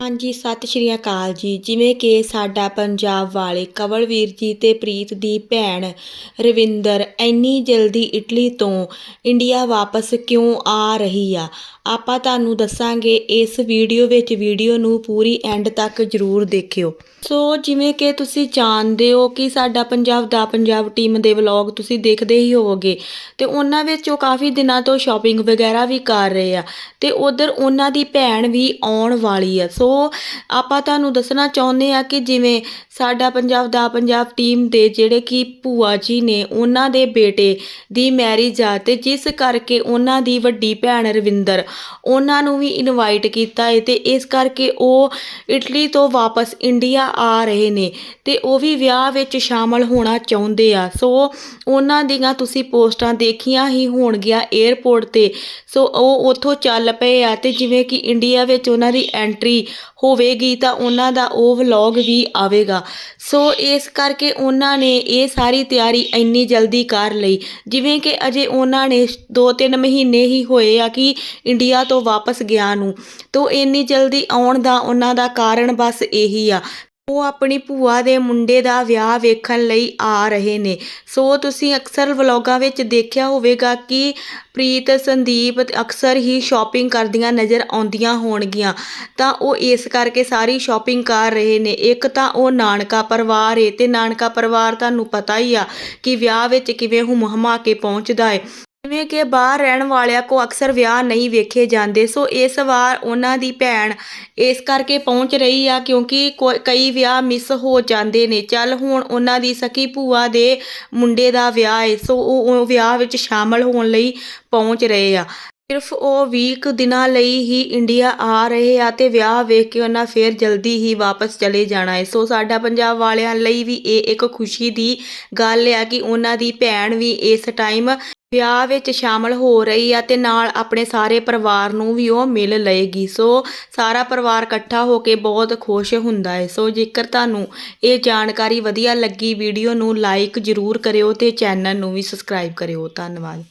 ਹਾਂਜੀ, ਸਤਿ ਸ਼੍ਰੀ ਅਕਾਲ ਜੀ। ਜਿਵੇਂ ਕਿ ਸਾਡਾ ਪੰਜਾਬ ਵਾਲੇ ਕਵਲਵੀਰ ਜੀ ਤੇ ਪ੍ਰੀਤ ਦੀ ਭੈਣ ਰਵਿੰਦਰ ਇੰਨੀ ਜਲਦੀ ਇਟਲੀ ਤੋਂ ਇੰਡੀਆ ਵਾਪਸ ਕਿਉਂ ਆ ਰਹੀ ਆ? ਆਪਾਂ ਤੁਹਾਨੂੰ ਦੱਸਾਂਗੇ, ਇਸ ਵੀਡੀਓ ਵਿੱਚ ਵੀਡੀਓ ਨੂੰ ਪੂਰੀ ਐਂਡ ਤੱਕ ਜ਼ਰੂਰ ਦੇਖਿਓ। ਸੋ ਜਿਵੇਂ ਕਿ ਤੁਸੀਂ ਜਾਣਦੇ ਹੋ ਕਿ ਸਾਡਾ ਪੰਜਾਬ ਦਾ ਪੰਜਾਬ ਟੀਮ ਦੇ ਵਲੌਗ ਤੁਸੀਂ ਦੇਖਦੇ ਹੀ ਹੋਵੋਗੇ ਤੇ ਉਹਨਾਂ ਵਿੱਚ ਉਹ ਕਾਫੀ ਦਿਨਾਂ ਤੋਂ ਸ਼ਾਪਿੰਗ ਵਗੈਰਾ ਵੀ ਕਰ ਰਹੇ ਆ ਤੇ ਉਧਰ ਉਹਨਾਂ ਦੀ ਭੈਣ ਵੀ ਆਉਣ ਵਾਲੀ ਆ। ਸੋ ਆਪਾਂ ਤੁਹਾਨੂੰ ਦੱਸਣਾ ਚਾਹੁੰਦੇ ਆ ਕਿ ਜਿਵੇਂ ਸਾਡਾ ਪੰਜਾਬ ਦਾ ਪੰਜਾਬ ਟੀਮ ਦੇ ਜਿਹੜੇ ਕਿ ਭੂਆ ਜੀ ਨੇ ਉਹਨਾਂ ਦੇ ਬੇਟੇ ਦੀ ਮੈਰਿਜ ਆ ਤੇ ਜਿਸ ਕਰਕੇ ਉਹਨਾਂ ਦੀ ਵੱਡੀ ਭੈਣ ਰਵਿੰਦਰ ਉਹਨਾਂ ਨੂੰ ਵੀ ਇਨਵਾਈਟ ਕੀਤਾ ਹੈ ਤੇ ਇਸ ਕਰਕੇ ਉਹ ਇਟਲੀ ਤੋਂ ਵਾਪਸ ਇੰਡੀਆ ਆ ਰਹੇ ਨੇ ਤੇ ਉਹ ਵੀ ਵਿਆਹ ਵਿੱਚ ਸ਼ਾਮਲ ਹੋਣਾ ਚਾਹੁੰਦੇ ਆ। ਸੋ ਉਹਨਾਂ ਦੀਆਂ ਤੁਸੀਂ ਪੋਸਟਾਂ ਦੇਖੀਆਂ ਹੀ ਹੋਣਗੀਆਂ 에ਅਰਪੋਰਟ ਤੇ। ਸੋ ਉਹ ਉੱਥੋਂ ਚੱਲ ਪਏ ਆ ਤੇ ਜਿਵੇਂ ਕਿ ਇੰਡੀਆ ਵਿੱਚ ਉਹਨਾਂ ਦੀ ਐਂਟਰੀ ਹੋਵੇਗੀ ਤਾਂ ਉਹਨਾਂ ਦਾ ਉਹ ਵਲੌਗ ਵੀ ਆਵੇਗਾ। ਸੋ ਇਸ ਕਰਕੇ ਉਹਨਾਂ ਨੇ ਇਹ ਸਾਰੀ ਤਿਆਰੀ ਇੰਨੀ ਜਲਦੀ ਕਰ ਲਈ। ਜਿਵੇਂ ਕਿ ਅਜੇ ਉਹਨਾਂ ਨੇ 2-3 ਮਹੀਨੇ ਹੀ ਹੋਏ ਆ ਕਿ ਇੰਡੀਆ ਤੋਂ ਵਾਪਸ ਗਿਆ ਨੂੰ। ਤੋਂ ਇੰਨੀ ਜਲਦੀ ਆਉਣ ਦਾ ਉਹਨਾਂ ਦਾ ਕਾਰਨ ਬਸ ਇਹੀ ਆ ਉਹ ਆਪਣੀ ਭੂਆ ਦੇ ਮੁੰਡੇ ਦਾ ਵਿਆਹ ਵੇਖਣ ਲਈ ਆ ਰਹੇ ਨੇ। ਸੋ ਤੁਸੀਂ ਅਕਸਰ ਵਲੋਗਾਂ ਵਿੱਚ ਦੇਖਿਆ ਹੋਵੇਗਾ ਕਿ ਪ੍ਰੀਤ, ਸੰਦੀਪ ਅਕਸਰ ਹੀ ਸ਼ਾਪਿੰਗ ਕਰਦੀਆਂ ਨਜ਼ਰ ਆਉਂਦੀਆਂ ਹੋਣਗੀਆਂ। ਤਾਂ ਉਹ ਇਸ ਕਰਕੇ ਸਾਰੀ ਸ਼ਾਪਿੰਗ ਕਰ ਰਹੇ ਨੇ। ਇੱਕ ਤਾਂ ਉਹ ਨਾਨਕਾ ਪਰਿਵਾਰ ਏ ਤੇ ਨਾਨਕਾ ਪਰਿਵਾਰ ਤੁਹਾਨੂੰ ਪਤਾ ਹੀ ਆ ਕਿ ਵਿਆਹ ਵਿੱਚ ਕਿਵੇਂ ਹੁਮ ਹਮਾ ਕੇ ਪਹੁੰਚਦਾ ਏ। ਜਿਵੇਂ ਕਿ ਬਾਹਰ ਰਹਿਣ ਵਾਲਿਆਂ ਕੋਲ ਅਕਸਰ ਵਿਆਹ ਨਹੀਂ ਵੇਖੇ ਜਾਂਦੇ, ਸੋ ਇਸ ਵਾਰ ਉਹਨਾਂ ਦੀ ਭੈਣ ਇਸ ਕਰਕੇ ਪਹੁੰਚ ਰਹੀ ਆ ਕਿਉਂਕਿ ਕੋ ਕਈ ਵਿਆਹ ਮਿਸ ਹੋ ਜਾਂਦੇ ਨੇ। ਚੱਲ ਹੁਣ ਉਹਨਾਂ ਦੀ ਸਕੀ ਭੂਆ ਦੇ ਮੁੰਡੇ ਦਾ ਵਿਆਹ ਏ, ਸੋ ਉਹ ਉਹ ਵਿਆਹ ਵਿੱਚ ਸ਼ਾਮਲ ਹੋਣ ਲਈ ਪਹੁੰਚ ਰਹੇ ਆ। ਸਿਰਫ ਉਹ 20 ਕੁ ਦਿਨਾਂ ਲਈ ਹੀ ਇੰਡੀਆ ਆ ਰਹੇ ਆ ਤੇ ਵਿਆਹ ਵੇਖ ਕੇ ਉਹਨਾਂ ਫੇਰ ਜਲਦੀ ਹੀ ਵਾਪਸ ਚਲੇ ਜਾਣਾ ਹੈ ਸੋ ਸਾਡਾ ਪੰਜਾਬ ਵਾਲਿਆਂ ਲਈ ਵੀ ਇਹ ਇੱਕ ਖੁਸ਼ੀ ਦੀ ਗੱਲ ਆ ਕਿ ਉਹਨਾਂ ਦੀ ਭੈਣ ਵੀ ਇਸ ਟਾਈਮ ਵਿਆਹ ਵਿੱਚ ਸ਼ਾਮਲ ਹੋ ਰਹੀ ਆ ਤੇ ਨਾਲ ਆਪਣੇ ਸਾਰੇ ਪਰਿਵਾਰ ਨੂੰ ਵੀ ਉਹ ਮਿਲ ਲਏਗੀ। ਸੋ ਸਾਰਾ ਪਰਿਵਾਰ ਇਕੱਠਾ ਹੋ ਕੇ ਬਹੁਤ ਖੁਸ਼ ਹੁੰਦਾ ਹੈ। ਸੋ ਜੇਕਰ ਤੁਹਾਨੂੰ ਇਹ ਜਾਣਕਾਰੀ ਵਧੀਆ ਲੱਗੀ, ਵੀਡੀਓ ਨੂੰ ਲਾਈਕ ਜ਼ਰੂਰ ਕਰਿਓ ਤੇ ਚੈਨਲ ਨੂੰ ਵੀ ਸਬਸਕ੍ਰਾਈਬ ਕਰਿਓ। ਧੰਨਵਾਦ।